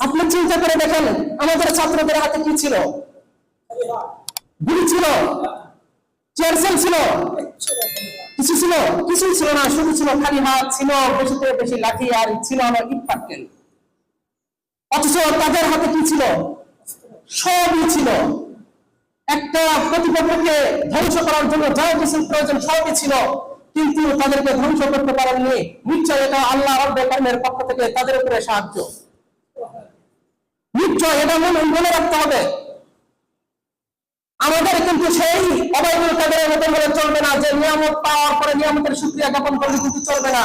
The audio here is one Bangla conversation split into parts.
আপনি চিন্তা করে দেখেন, আমাদের ছাত্রদের হাতে কি ছিল? বেশি লাঠি আর ছিল অথচ হাতে কি ছিল? ছিল। একটা প্রতিপক্ষকে ধ্বংস করার জন্য যা কিছু প্রয়োজন সবই ছিল। কিন্তু তাদেরকে ধ্বংস করতে পারেননি। নিশ্চয় এটা আল্লাহ রব্বে কারিমের পক্ষ থেকে তাদের উপরে সাহায্য। নিশ্চয় এটা মনে মনে রাখতে হবে। আমাদের কিন্তু সেই অবাইদুল কাদের মতো বলে চলবে না, যে নিয়ামত পাওয়ার পরে নিয়ামতের সুক্রিয়া জ্ঞাপন করলে কিন্তু চলবে না।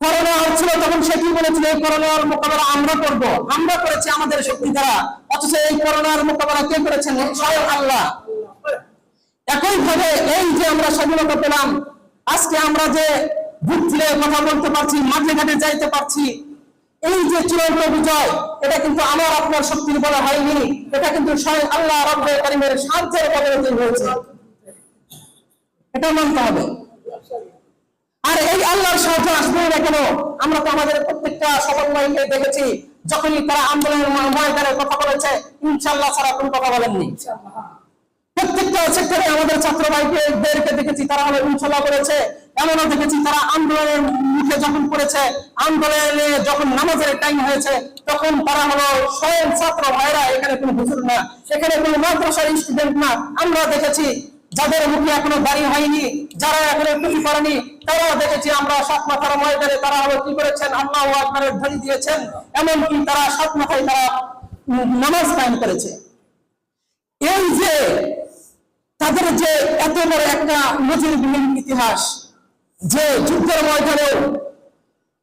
করোনা হচ্ছিল তখন সে কি বলেছিল? এই করোনার মোকাবেলা আমরা করব। আমরা করেছি আমাদের শক্তি দ্বারা। অথচ এই করোনার মোকাবেলা কে করেছেন স্বয়ং আল্লাহ। একই ভাবে এই যে আমরা স্বাধীনতা পেলাম আজকে আমরা যে বুক ফুলে কথা বলতে পারছি মাঠে ঘাটে যাইতে পারছি এই যে চূড়ান্ত বিজয় এটা কিন্তু আমার আপনার শক্তির বলা হয়নি এটা কিন্তু স্বয়ং আল্লাহ রব্বে কারিমের সাহায্যের বদলে হয়েছে। এটা মানতে হবে। আর এই আল্লাহর সাহায্য আসবে না কেন? আমরা তো আমাদের প্রত্যেকটা সমন্বয়কে দেখেছি যখনই তারা আন্দোলনের ময়দানের কথা বলেছে ইনশাল্লাহ ছাড়া কোনো কথা বলেননি। প্রত্যেকটা সেক্টরে আমাদের ছাত্র ভাইদেরকে দেখেছি তারা হলো ইনশাল্লাহ করেছে। এমনও দেখেছি তারা আন্দোলনের মুখে যখন পড়েছে, আন্দোলনে যখন নামাজের টাইম হয়েছে, তখন তারা হলো স্বয়ং ছাত্র ভাইরা এখানে কোনো হুজুর না, এখানে কোনো মাদ্রাসার স্টুডেন্ট না। আমরা দেখেছি যাদের মুখে এখনও দাঁড়ি হয়নি, যারা এখনও টুপি করেনি তারাও দেখেছি আমরা সাত মাথার ময়দানে তারা হলো কি করেছেন? আল্লাহ আকবরের ধ্বনি দিয়েছেন। এমনকি তারা সাত মাথায় তারা নামাজ কায়েম করেছে। এই যে তাদের যে এত বড় একটা নজিরবিহীন ইতিহাস, যে যুদ্ধের ময়দানে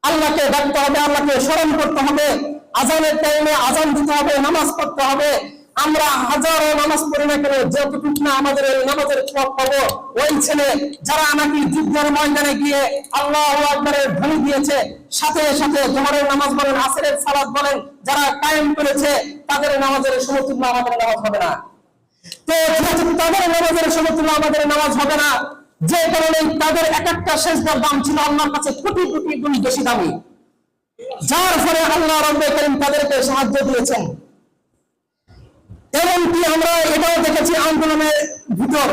আল্লাহকে ডাকতে হবে, আল্লাহকে স্মরণ করতে হবে, আজানের টাইমে আজান দিতে হবে, নামাজ পড়তে হবে। আমরা হাজারো নামাজ পড়ি না কেন? যতটুকু না আমাদের এই নামাজের সব পাবো, ওই ছেলে যারা নাকি যুদ্ধের ময়দানে গিয়ে আল্লাহ আকবরের ধ্বনি দিয়েছে, সাথে সাথে জোহরের নামাজ বলেন, আসরের সালাদ বলেন, যারা কায়েম করেছে, তাদের নামাজের সমতুল্য আমাদের নামাজ হবে না। আমাদের নামাজ হবে না। যে কারণে তাদের এক একটা দাম ছিল আল্লাহর কাছে কোটি কোটি গুণ বেশি দামি। যার ফলে আল্লাহ তাদেরকে সাহায্য দিয়েছেন। এমনকি আমরা এটাও দেখেছি আন্দোলনের ভিতর,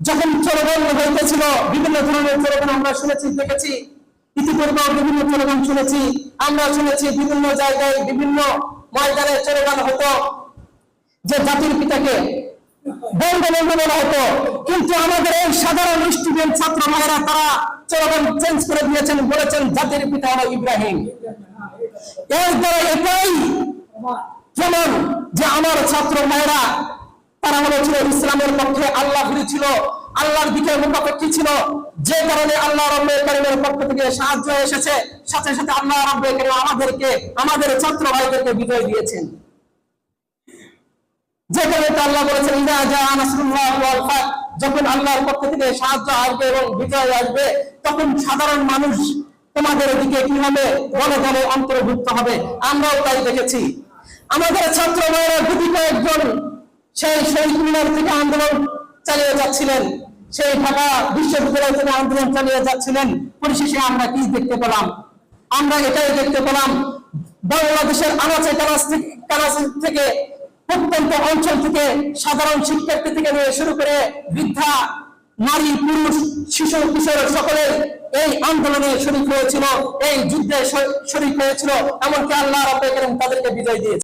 যখন চলগান হইতেছিল, বিভিন্ন ধরনের আমরা শুনেছি, দেখেছি। ইতিপূর্বে বিভিন্ন শুনেছি, আমরা শুনেছি বিভিন্ন জায়গায় বিভিন্ন ময়দানে চলগান হতো। যে জাতির পিতাকে বঙ্গবন্ধু বলা হতো। কিন্তু আমাদের এই সাধারণ স্টুডেন্ট ছাত্র ভাইরা তারা চলগান চেঞ্জ করে দিয়েছেন, বলেছেন জাতির পিতা হলো ইব্রাহিম। এর দ্বারা এটাই প্রমাণ যে আমার ছাত্র ভাইরা তারা হলো ছিল ইসলামের পক্ষে আল্লাহ ছিল, আল্লাহর দিকে মুখাপেক্ষী ছিল। যে কারণে আল্লাহ কারীমের পক্ষ থেকে সাহায্য এসেছে, সাথে সাথে আল্লাহ কারীম আমাদেরকে, আমাদের ছাত্র ভাইদেরকে বিজয় দিয়েছেন। যেখানে আল্লাহ বলেছেন যখন আল্লাহর পক্ষ থেকে সাহায্য আসবে এবং বিজয় আসবে, তখন সাধারণ মানুষ তোমাদের দিকে কি হবে? দলে দলে অন্তর্ভুক্ত হবে। আমরাও তাই দেখেছি। আমাদের ছাত্র ভাইয়েরা গুটি কয়েকজন সেই শহীদ মিনার থেকে আন্দোলন চালিয়ে যাচ্ছিলেন। সেই ঢাকা বিশ্ববিদ্যালয় থেকে আন্দোলন চালিয়ে যাচ্ছিলেন। পরিশেষে আমরা কি দেখতে পেলাম? আমরা এটাই দেখতে পেলাম। বাংলাদেশের আনাচে কানাচ থেকে প্রত্যন্ত অঞ্চল থেকে সাধারণ শিক্ষার্থী থেকে নিয়ে শুরু করে বৃদ্ধা, নারী, পুরুষ, শিশু, কিশোর সকলে এই আন্দোলনে শরিক হয়েছিল, এই যুদ্ধে শরিক হয়েছিল। এমনকি আল্লাহ কারীম তাদেরকে বিজয় দিয়েছে।